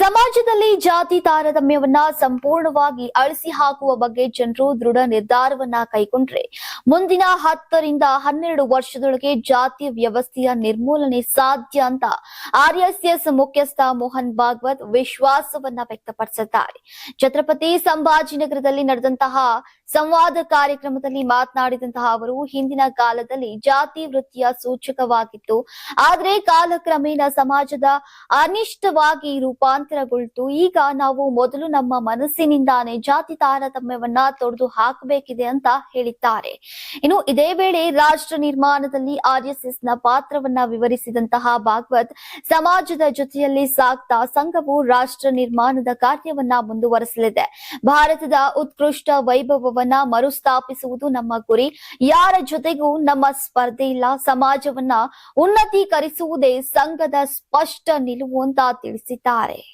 ಸಮಾಜದಲ್ಲಿ ಜಾತಿ ತಾರತಮ್ಯವನ್ನ ಸಂಪೂರ್ಣವಾಗಿ ಅಳಿಸಿ ಹಾಕುವ ಬಗ್ಗೆ ಜನರು ದೃಢ ನಿರ್ಧಾರವನ್ನ ಕೈಗೊಂಡ್ರೆ ಮುಂದಿನ ಹತ್ತರಿಂದ ಹನ್ನೆರಡು ವರ್ಷದೊಳಗೆ ಜಾತಿ ವ್ಯವಸ್ಥೆಯ ನಿರ್ಮೂಲನೆ ಸಾಧ್ಯ ಅಂತ ಆರ್ಎಸ್ಎಸ್ ಮುಖ್ಯಸ್ಥ ಮೋಹನ್ ಭಾಗವತ್ ವಿಶ್ವಾಸವನ್ನ ವ್ಯಕ್ತಪಡಿಸಿದ್ದಾರೆ. ಛತ್ರಪತಿ ಸಂಭಾಜಿನಗರದಲ್ಲಿ ನಡೆದಂತಹ ಸಂವಾದ ಕಾರ್ಯಕ್ರಮದಲ್ಲಿ ಮಾತನಾಡಿದಂತಹ ಅವರು, ಹಿಂದಿನ ಕಾಲದಲ್ಲಿ ಜಾತಿ ವೃತ್ತಿಯ ಸೂಚಕವಾಗಿತ್ತು. ಆದರೆ ಕಾಲಕ್ರಮೇಣ ಸಮಾಜದ ಅನಿಷ್ಟವಾಗಿ ರೂಪಾಂತರಗೊಳ್ತು ಈಗ ನಾವು ಮೊದಲು ನಮ್ಮ ಮನಸ್ಸಿನಿಂದಾನೇ ಜಾತಿ ತಾರತಮ್ಯವನ್ನ ತೊಡೆದು ಹಾಕಬೇಕಿದೆ ಅಂತ ಹೇಳಿದ್ದಾರೆ. ಇನ್ನು ಇದೇ ವೇಳೆ ರಾಷ್ಟ್ರ ನಿರ್ಮಾಣದಲ್ಲಿ ಆರ್ಎಸ್ಎಸ್ನ ಪಾತ್ರವನ್ನ ವಿವರಿಸಿದಂತಹ ಭಾಗವತ್, ಸಮಾಜದ ಜೊತೆಯಲ್ಲಿ ಸಾಗ್ತಾ ಸಂಘವು ರಾಷ್ಟ್ರ ನಿರ್ಮಾಣದ ಕಾರ್ಯವನ್ನ ಮುಂದುವರೆಸಲಿದೆ. ಭಾರತದ ಉತ್ಕೃಷ್ಟ ವೈಭವವನ್ನ ಮರುಸ್ಥಾಪಿಸುವುದು ನಮ್ಮ ಗುರಿ. ಯಾರ ಜೊತೆಗೂ ನಮ್ಮ ಸ್ಪರ್ಧೆ ಇಲ್ಲ. ಸಮಾಜವನ್ನ ಉನ್ನತೀಕರಿಸುವುದೇ ಸಂಘದ ಸ್ಪಷ್ಟ ನಿಲುವು ಅಂತ ತಿಳಿಸಿದ್ದಾರೆ.